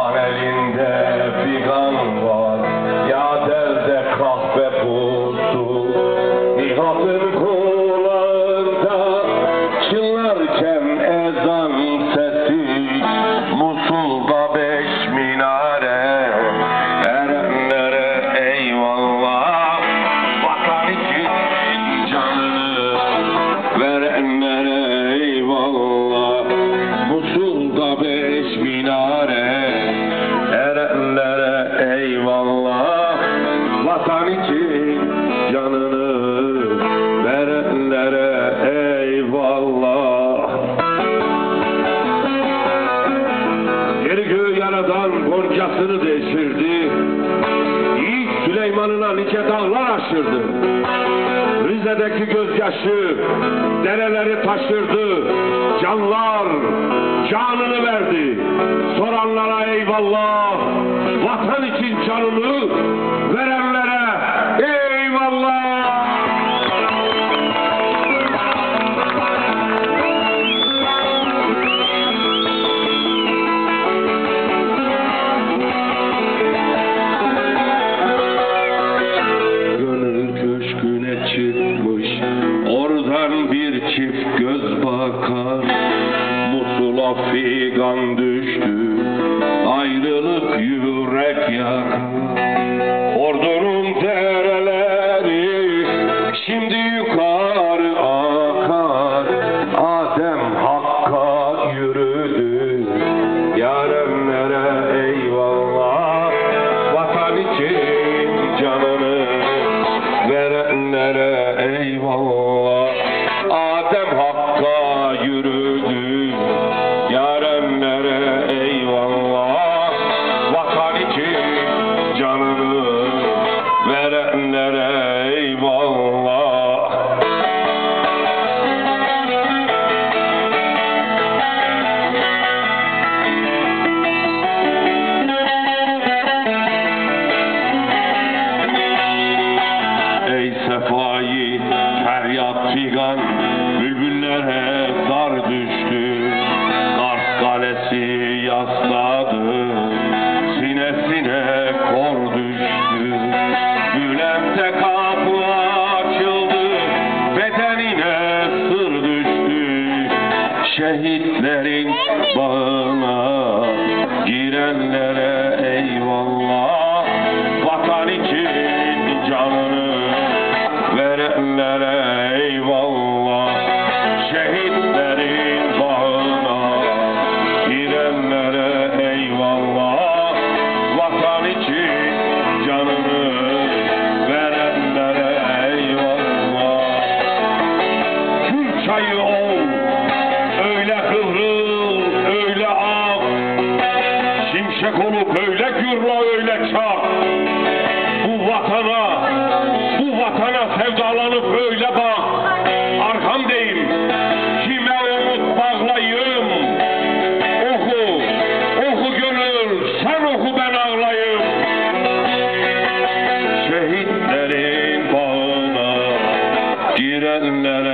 Var elinde figan var. Ya derde kahve pusu. Nihat'ın kulağında Çınlarken ezan sesi. Musul'da beş minare. Erenlere eyvallah. Vatan için canını Verenlere yaradan goncasını deşirdi. Yiğit Süleyman'ına nice dağlar aşırdı. Rize'deki gözyaşı dereleri taşırdı. Canlar canını verdi. Soranlara eyvallah. Vatan için canını verenlere çift göz bakar Musula figan düştü Ayrılık yürek yakar Ordunun dereleri Şimdi yukarı akar Adem Hakk'a yürüdü Yarenlere eyvallah Vatan için canını verenlere eyvallah Adem Hakk'a yürüdü Yarenlere eyvallah. Vatan için canını verenlere eyvallah Dar düştü. Kars kalesi yasladı. Sinesine kor düştü. Bülent'e kapı açıldı. Bedenine sır düştü. Şehitlerin bağına Girenlere eyvallah vatana, bu vatana sevdalanıp öyle bak. Arkam değil, kime umut bağlayım? Oku, oku gönül, sen oku ben ağlayım. Şehitlerin bağına girenlere